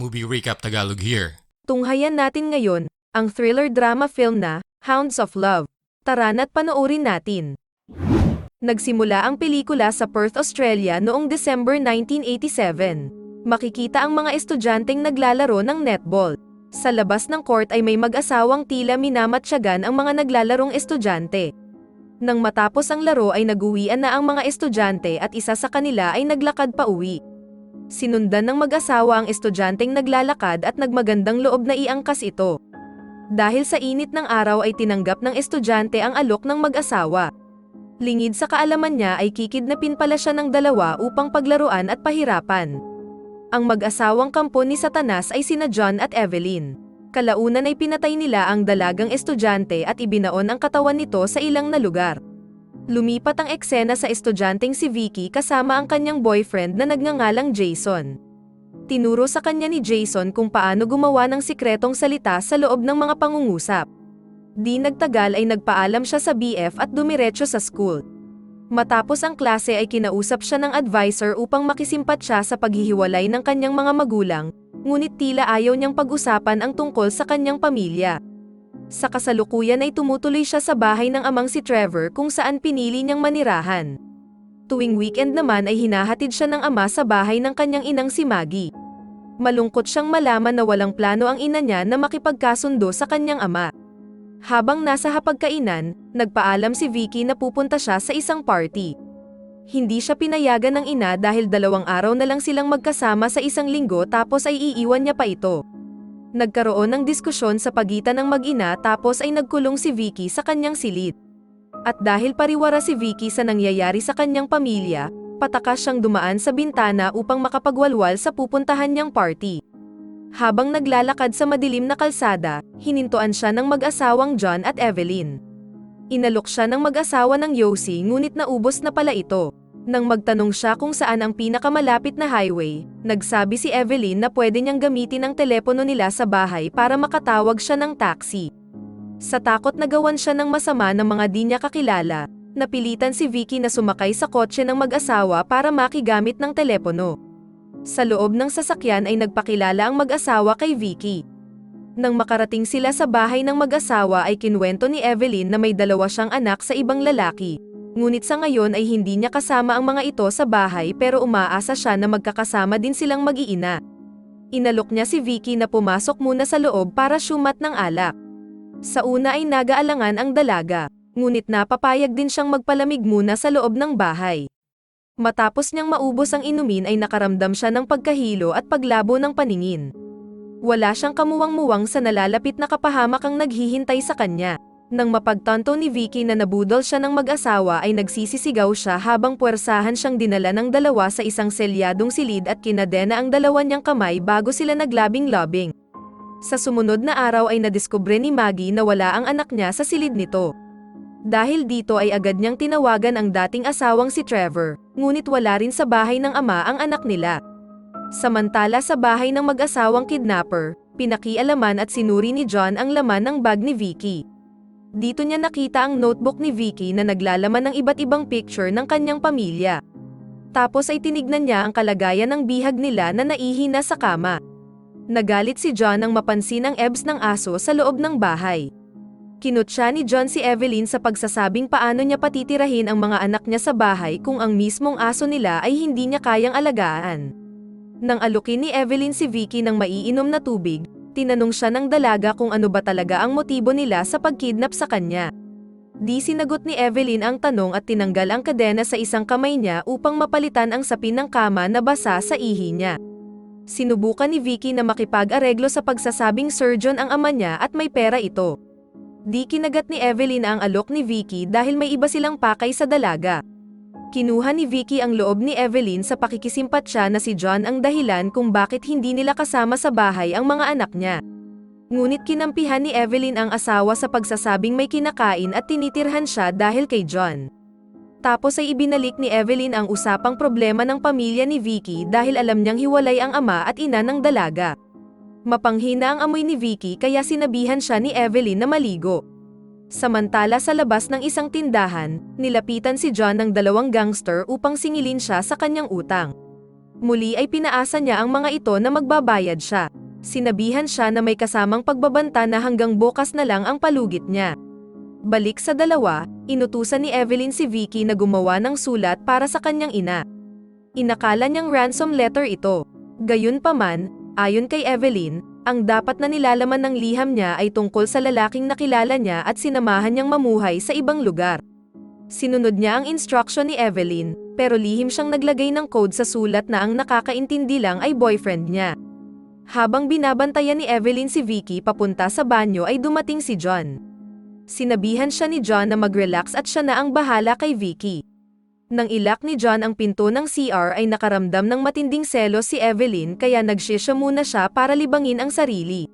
Movie Recap Tagalog here. Tunghayan natin ngayon, ang thriller drama film na, Hounds of Love. Tara na't panoorin natin. Nagsimula ang pelikula sa Perth, Australia noong December 1987. Makikita ang mga estudyanteng naglalaro ng netball. Sa labas ng court ay may mag-asawang tila minamatsyagan ang mga naglalarong estudyante. Nang matapos ang laro ay naguwian na ang mga estudyante at isa sa kanila ay naglakad pa uwi. Sinundan ng mag-asawa ang estudyanteng naglalakad at nagmagandang loob na iangkas ito. Dahil sa init ng araw ay tinanggap ng estudyante ang alok ng mag-asawa. Lingid sa kaalaman niya ay kikidnapin pala siya ng dalawa upang paglaruan at pahirapan. Ang mag-asawang kampo ni Satanas ay sina John at Evelyn. Kalaunan ay pinatay nila ang dalagang estudyante at ibinaon ang katawan nito sa ilang na lugar. Lumipat ang eksena sa estudyanteng si Vicky kasama ang kanyang boyfriend na nagngangalang Jason. Tinuro sa kanya ni Jason kung paano gumawa ng sikretong salita sa loob ng mga pangungusap. Di nagtagal ay nagpaalam siya sa BF at dumiretso sa school. Matapos ang klase ay kinausap siya ng advisor upang makisimpat siya sa paghihiwalay ng kanyang mga magulang, ngunit tila ayaw niyang pag-usapan ang tungkol sa kanyang pamilya. Sa kasalukuyan ay tumutuloy siya sa bahay ng amang si Trevor kung saan pinili niyang manirahan. Tuwing weekend naman ay hinahatid siya ng ama sa bahay ng kanyang inang si Maggie. Malungkot siyang malaman na walang plano ang ina niya na makipagkasundo sa kanyang ama. Habang nasa hapagkainan, nagpaalam si Vicky na pupunta siya sa isang party. Hindi siya pinayagan ng ina dahil dalawang araw na lang silang magkasama sa isang linggo tapos ay iiwan niya pa ito. Nagkaroon ng diskusyon sa pagitan ng mag-ina tapos ay nagkulong si Vicky sa kanyang silid. At dahil pariwara si Vicky sa nangyayari sa kanyang pamilya, patakas siyang dumaan sa bintana upang makapagwalwal sa pupuntahan niyang party. Habang naglalakad sa madilim na kalsada, hinintuan siya ng mag-asawang John at Evelyn. Inalok siya ng mag-asawa ng Yossi ngunit naubos na pala ito. Nang magtanong siya kung saan ang pinakamalapit na highway, nagsabi si Evelyn na pwede niyang gamitin ang telepono nila sa bahay para makatawag siya ng taxi. Sa takot na gawan siya ng masama ng mga di niya kakilala, napilitan si Vicky na sumakay sa kotse ng mag-asawa para makigamit ng telepono. Sa loob ng sasakyan ay nagpakilala ang mag-asawa kay Vicky. Nang makarating sila sa bahay ng mag-asawa ay kinwento ni Evelyn na may dalawa siyang anak sa ibang lalaki. Ngunit sa ngayon ay hindi niya kasama ang mga ito sa bahay pero umaasa siya na magkakasama din silang mag-iina. Inalok niya si Vicky na pumasok muna sa loob para syumat ng alak. Sa una ay nagaalangan ang dalaga, ngunit napapayag din siyang magpalamig muna sa loob ng bahay. Matapos niyang maubos ang inumin ay nakaramdam siya ng pagkahilo at paglabo ng paningin. Wala siyang kamuwang-muwang sa nalalapit na kapahamak ang naghihintay sa kanya. Nang mapagtanto ni Vicky na nabudol siya ng mag-asawa ay nagsisisigaw siya habang puwersahan siyang dinala ng dalawa sa isang selyadong silid at kinadena ang dalawa niyang kamay bago sila naglabing-labing. Sa sumunod na araw ay nadiskubre ni Maggie na wala ang anak niya sa silid nito. Dahil dito ay agad niyang tinawagan ang dating asawang si Trevor, ngunit wala rin sa bahay ng ama ang anak nila. Samantala sa bahay ng mag-asawang kidnapper, pinakialaman at sinuri ni John ang laman ng bag ni Vicky. Dito niya nakita ang notebook ni Vicky na naglalaman ng iba't ibang picture ng kanyang pamilya. Tapos ay tinignan niya ang kalagayan ng bihag nila na naihina sa kama. Nagalit si John nang mapansin ang ebs ng aso sa loob ng bahay. Kinutya ni John si Evelyn sa pagsasabing paano niya patitirahin ang mga anak niya sa bahay kung ang mismong aso nila ay hindi niya kayang alagaan. Nang alukin ni Evelyn si Vicky ng maiinom na tubig, tinanong siya ng dalaga kung ano ba talaga ang motibo nila sa pagkidnap sa kanya. Di sinagot ni Evelyn ang tanong at tinanggal ang kadena sa isang kamay niya upang mapalitan ang sapin ng kama na basa sa ihi niya. Sinubukan ni Vicky na makipag-areglo sa pagsasabing surgeon ang ama niya at may pera ito. Di kinagat ni Evelyn ang alok ni Vicky dahil may iba silang pakay sa dalaga. Kinuha ni Vicky ang loob ni Evelyn sa pakikisimpat na si John ang dahilan kung bakit hindi nila kasama sa bahay ang mga anak niya. Ngunit kinampihan ni Evelyn ang asawa sa pagsasabing may kinakain at tinitirhan siya dahil kay John. Tapos ay ibinalik ni Evelyn ang usapang problema ng pamilya ni Vicky dahil alam niyang hiwalay ang ama at ina ng dalaga. Mapanghina ang amoy ni Vicky kaya sinabihan siya ni Evelyn na maligo. Samantala sa labas ng isang tindahan, nilapitan si John ng dalawang gangster upang singilin siya sa kanyang utang. Muli ay pinaasa niya ang mga ito na magbabayad siya. Sinabihan siya na may kasamang pagbabanta na hanggang bukas na lang ang palugit niya. Balik sa dalawa, inutusan ni Evelyn si Vicky na gumawa ng sulat para sa kanyang ina. Inakala niyang ransom letter ito. Gayunpaman, ayon kay Evelyn, ang dapat na nilalaman ng liham niya ay tungkol sa lalaking nakilala niya at sinamahan niyang mamuhay sa ibang lugar. Sinunod niya ang instruction ni Evelyn, pero lihim siyang naglagay ng code sa sulat na ang nakakaintindi lang ay boyfriend niya. Habang binabantayan ni Evelyn si Vicky papunta sa banyo ay dumating si John. Sinabihan siya ni John na mag-relax at siya na ang bahala kay Vicky. Nang ilak ni John ang pinto ng CR ay nakaramdam ng matinding selos si Evelyn kaya nagsisya muna siya para libangin ang sarili.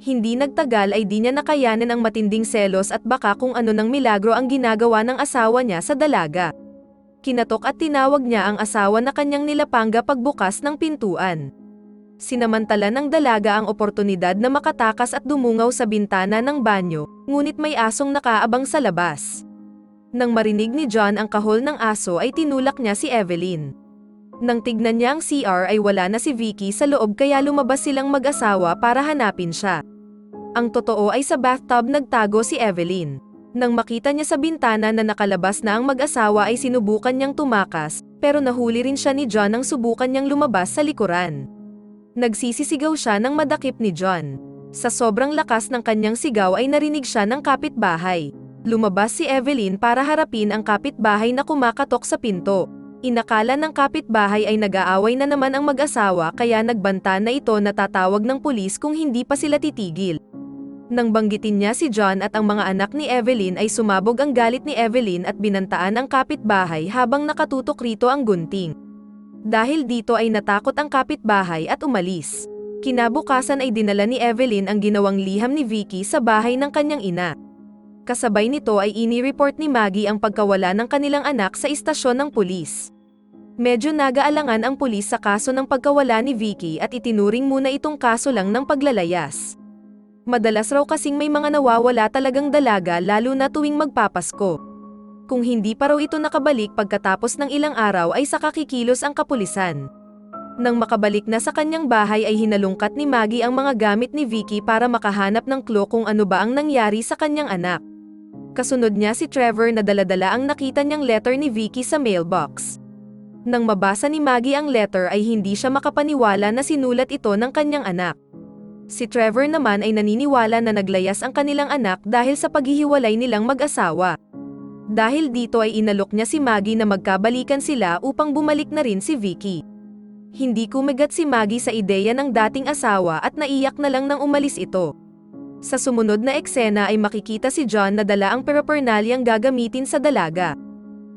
Hindi nagtagal ay di niya nakayanan ang matinding selos at baka kung ano ng milagro ang ginagawa ng asawa niya sa dalaga. Kinatok at tinawag niya ang asawa na kanyang nilapanga pagbukas ng pintuan. Sinamantala ng dalaga ang oportunidad na makatakas at dumungaw sa bintana ng banyo, ngunit may asong nakaabang sa labas. Nang marinig ni John ang kahol ng aso ay tinulak niya si Evelyn. Nang tignan niya ang CR ay wala na si Vicky sa loob kaya lumabas silang mag-asawa para hanapin siya. Ang totoo ay sa bathtub nagtago si Evelyn. Nang makita niya sa bintana na nakalabas na ang mag-asawa ay sinubukan niyang tumakas, pero nahuli rin siya ni John nang subukan niyang lumabas sa likuran. Nagsisisigaw siya ng madakip ni John. Sa sobrang lakas ng kanyang sigaw ay narinig siya ng kapitbahay. Lumabas si Evelyn para harapin ang kapitbahay na kumakatok sa pinto. Inakala ng kapitbahay ay nag-aaway na naman ang mag-asawa kaya nagbanta na ito na tatawag ng pulis kung hindi pa sila titigil. Nang banggitin niya si John at ang mga anak ni Evelyn ay sumabog ang galit ni Evelyn at binantaan ang kapitbahay habang nakatutok rito ang gunting. Dahil dito ay natakot ang kapitbahay at umalis. Kinabukasan ay dinala ni Evelyn ang ginawang liham ni Vicky sa bahay ng kanyang ina. Kasabay nito ay ini-report ni Maggie ang pagkawala ng kanilang anak sa istasyon ng pulis. Medyo nagaalangan ang pulis sa kaso ng pagkawala ni Vicky at itinuring muna itong kaso lang ng paglalayas. Madalas raw kasing may mga nawawala talagang dalaga lalo na tuwing magpapasko. Kung hindi pa raw ito nakabalik pagkatapos ng ilang araw ay saka kikilos ang kapulisan. Nang makabalik na sa kanyang bahay ay hinalungkat ni Maggie ang mga gamit ni Vicky para makahanap ng clue kung ano ba ang nangyari sa kanyang anak. Kasunod niya si Trevor na daladala ang nakita niyang letter ni Vicky sa mailbox. Nang mabasa ni Maggie ang letter ay hindi siya makapaniwala na sinulat ito ng kanyang anak. Si Trevor naman ay naniniwala na naglayas ang kanilang anak dahil sa paghihiwalay nilang mag-asawa. Dahil dito ay inalok niya si Maggie na magkabalikan sila upang bumalik na rin si Vicky. Hindi kumigat si Maggie sa ideya ng dating asawa at naiyak na lang nang umalis ito. Sa sumunod na eksena ay makikita si John na dala ang parapernalyang gagamitin sa dalaga.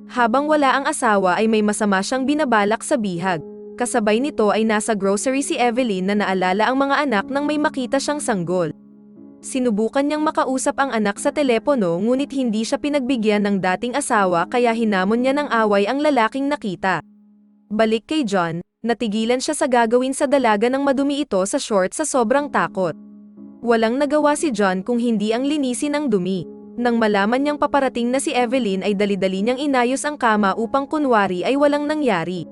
Habang wala ang asawa ay may masama siyang binabalak sa bihag. Kasabay nito ay nasa grocery si Evelyn na naalala ang mga anak nang may makita siyang sanggol. Sinubukan niyang makausap ang anak sa telepono ngunit hindi siya pinagbigyan ng dating asawa kaya hinamon niya ng away ang lalaking nakita. Balik kay John, natigilan siya sa gagawin sa dalaga ng madumi ito sa short sa sobrang takot. Walang nagawa si John kung hindi ang linisin ang dumi. Nang malaman niyang paparating na si Evelyn ay dali-dali niyang inayos ang kama upang kunwari ay walang nangyari.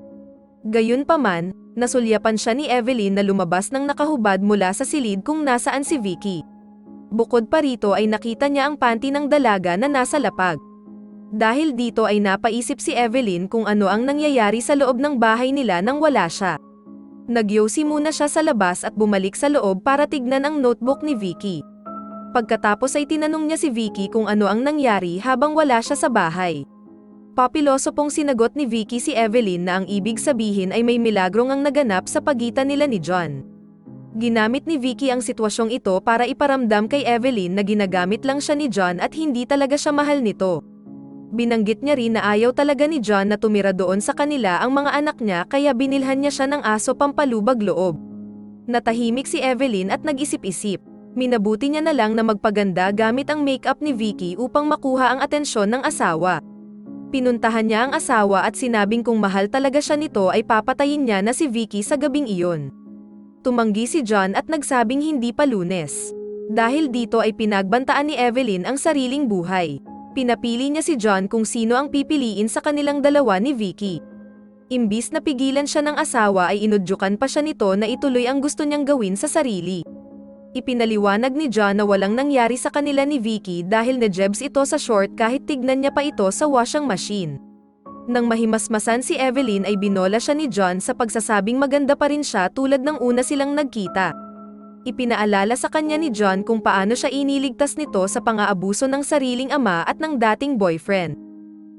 Gayunpaman, nasulyapan siya ni Evelyn na lumabas ng nakahubad mula sa silid kung nasaan si Vicky. Bukod pa rito ay nakita niya ang panty ng dalaga na nasa lapag. Dahil dito ay napaisip si Evelyn kung ano ang nangyayari sa loob ng bahay nila nang wala siya. Nagyosi muna siya sa labas at bumalik sa loob para tignan ang notebook ni Vicky. Pagkatapos ay tinanong niya si Vicky kung ano ang nangyari habang wala siya sa bahay. Papiloso pong sinagot ni Vicky si Evelyn na ang ibig sabihin ay may milagro ngang naganap sa pagitan nila ni John. Ginamit ni Vicky ang sitwasyong ito para iparamdam kay Evelyn na ginagamit lang siya ni John at hindi talaga siya mahal nito. Binanggit niya rin na ayaw talaga ni John na tumira doon sa kanila ang mga anak niya kaya binilhan niya siya ng aso pampalubag loob. Natahimik si Evelyn at nag-isip-isip. Minabuti niya na lang na magpaganda gamit ang makeup ni Vicky upang makuha ang atensyon ng asawa. Pinuntahan niya ang asawa at sinabing kung mahal talaga siya nito ay papatayin niya na si Vicky sa gabing iyon. Tumanggi si John at nagsabing hindi pa lunes. Dahil dito ay pinagbantaan ni Evelyn ang sariling buhay. Pinapili niya si John kung sino ang pipiliin sa kanilang dalawa ni Vicky. Imbis na pigilan siya ng asawa ay inudyukan pa siya nito na ituloy ang gusto niyang gawin sa sarili. Ipinaliwanag ni John na walang nangyari sa kanila ni Vicky dahil na-jebs ito sa short kahit tignan niya pa ito sa washing machine. Nang mahimasmasan si Evelyn ay binola siya ni John sa pagsasabing maganda pa rin siya tulad ng una silang nagkita. Ipinaalala sa kanya ni John kung paano siya iniligtas nito sa pang-aabuso ng sariling ama at ng dating boyfriend.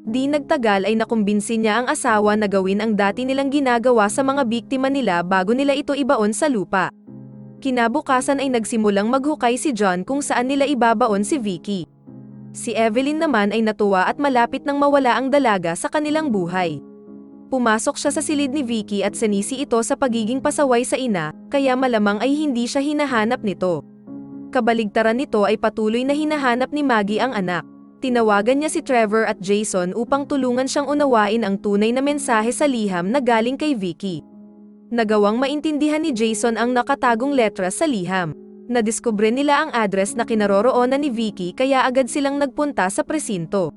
Di nagtagal ay nakumbinsi niya ang asawa na gawin ang dati nilang ginagawa sa mga biktima nila bago nila ito ibaon sa lupa. Kinabukasan ay nagsimulang maghukay si John kung saan nila ibabaon si Vicky. Si Evelyn naman ay natuwa at malapit nang mawala ang dalaga sa kanilang buhay. Pumasok siya sa silid ni Vicky at sinisi ito sa pagiging pasaway sa ina, kaya malamang ay hindi siya hinahanap nito. Kabaligtaran nito ay patuloy na hinahanap ni Maggie ang anak. Tinawagan niya si Trevor at Jason upang tulungan siyang unawain ang tunay na mensahe sa liham na galing kay Vicky. Nagawang maintindihan ni Jason ang nakatagong letra sa liham. Nadiskubre nila ang address na kinaroroonan ni Vicky kaya agad silang nagpunta sa presinto.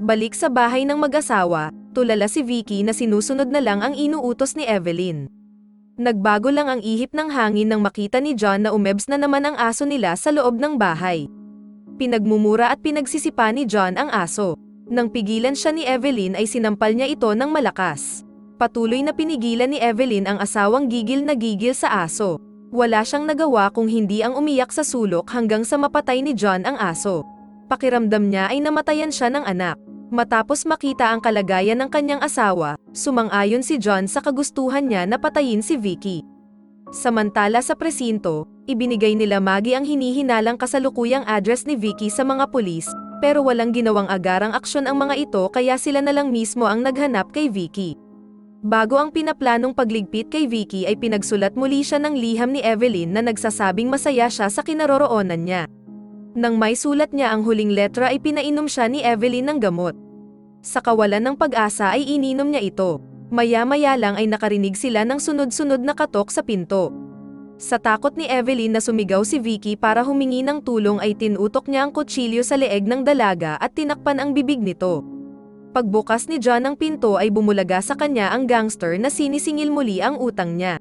Balik sa bahay ng mag-asawa, tulala si Vicky na sinusunod na lang ang inuutos ni Evelyn. Nagbago lang ang ihip ng hangin nang makita ni John na umebs na naman ang aso nila sa loob ng bahay. Pinagmumura at pinagsisipa ni John ang aso. Nang pigilan siya ni Evelyn ay sinampal niya ito ng malakas. Patuloy na pinigilan ni Evelyn ang asawang gigil na gigil sa aso. Wala siyang nagawa kung hindi ang umiyak sa sulok hanggang sa mapatay ni John ang aso. Pakiramdam niya ay namatayan siya ng anak. Matapos makita ang kalagayan ng kanyang asawa, sumang-ayon si John sa kagustuhan niya na patayin si Vicky. Samantala sa presinto, ibinigay nila Maggie ang hinihinalang kasalukuyang address ni Vicky sa mga pulis, pero walang ginawang agarang aksyon ang mga ito kaya sila na lang mismo ang naghanap kay Vicky. Bago ang pinaplanong pagligpit kay Vicky ay pinagsulat muli siya ng liham ni Evelyn na nagsasabing masaya siya sa kinaroroonan niya. Nang may sulat niya ang huling letra ay pinainom siya ni Evelyn ng gamot. Sa kawalan ng pag-asa ay ininom niya ito. Maya-maya lang ay nakarinig sila ng sunod-sunod na katok sa pinto. Sa takot ni Evelyn na sumigaw si Vicky para humingi ng tulong ay tinutok niya ang kutsilyo sa leeg ng dalaga at tinakpan ang bibig nito. Pagbukas ni John ng pinto ay bumulaga sa kanya ang gangster na sinisingil muli ang utang niya.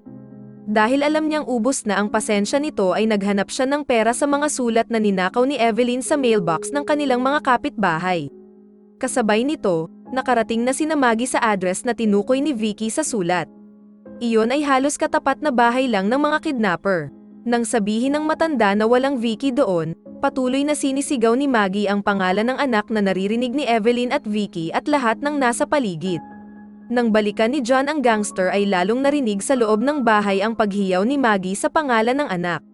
Dahil alam niyang ubos na ang pasensya nito ay naghanap siya ng pera sa mga sulat na ninakaw ni Evelyn sa mailbox ng kanilang mga kapitbahay. Kasabay nito, nakarating na si Maggie sa address na tinukoy ni Vicky sa sulat. Iyon ay halos katapat na bahay lang ng mga kidnapper. Nang sabihin ng matanda na walang Vicky doon, patuloy na sinisigaw ni Maggie ang pangalan ng anak na naririnig ni Evelyn at Vicky at lahat ng nasa paligid. Nang balikan ni John ang gangster ay lalong narinig sa loob ng bahay ang paghiyaw ni Maggie sa pangalan ng anak.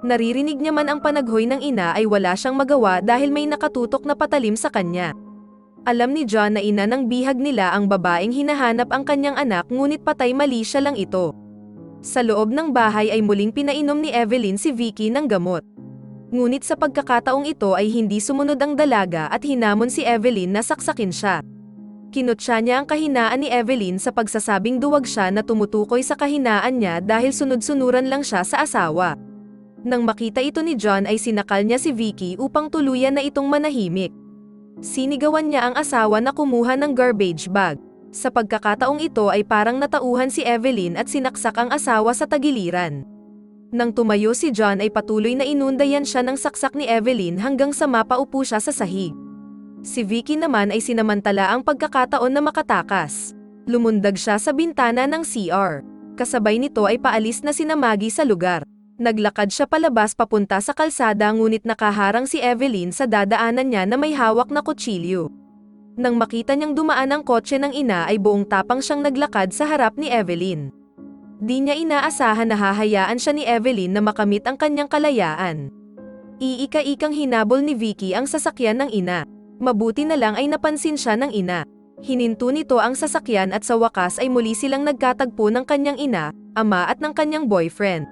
Naririnig niya man ang panaghoy ng ina ay wala siyang magawa dahil may nakatutok na patalim sa kanya. Alam ni John na ina ng bihag nila ang babaeng hinahanap ang kanyang anak ngunit patay mali siya lang ito. Sa loob ng bahay ay muling pinainom ni Evelyn si Vicky ng gamot. Ngunit sa pagkakataong ito ay hindi sumunod ang dalaga at hinamon si Evelyn na saksakin siya. Kinutsa niya ang kahinaan ni Evelyn sa pagsasabing duwag siya na tumutukoy sa kahinaan niya dahil sunod-sunuran lang siya sa asawa. Nang makita ito ni John ay sinakal niya si Vicky upang tuluyan na itong manahimik. Sinigawan niya ang asawa na kumuha ng garbage bag. Sa pagkakataong ito ay parang natauhan si Evelyn at sinaksak ang asawa sa tagiliran. Nang tumayo si John ay patuloy na inundayan siya ng saksak ni Evelyn hanggang sa mapaupo siya sa sahig. Si Vicky naman ay sinamantala ang pagkakataon na makatakas. Lumundag siya sa bintana ng CR. Kasabay nito ay paalis na sina Maggie sa lugar. Naglakad siya palabas papunta sa kalsada ngunit nakaharang si Evelyn sa dadaanan niya na may hawak na kutsilyo. Nang makita niyang dumaan ang kotse ng ina ay buong tapang siyang naglakad sa harap ni Evelyn. Di niya inaasahan na hahayaan siya ni Evelyn na makamit ang kanyang kalayaan. Iika-ikang hinabol ni Vicky ang sasakyan ng ina. Mabuti na lang ay napansin siya ng ina. Hininto nito ang sasakyan at sa wakas ay muli silang nagkatagpo ng kanyang ina, ama at ng kanyang boyfriend.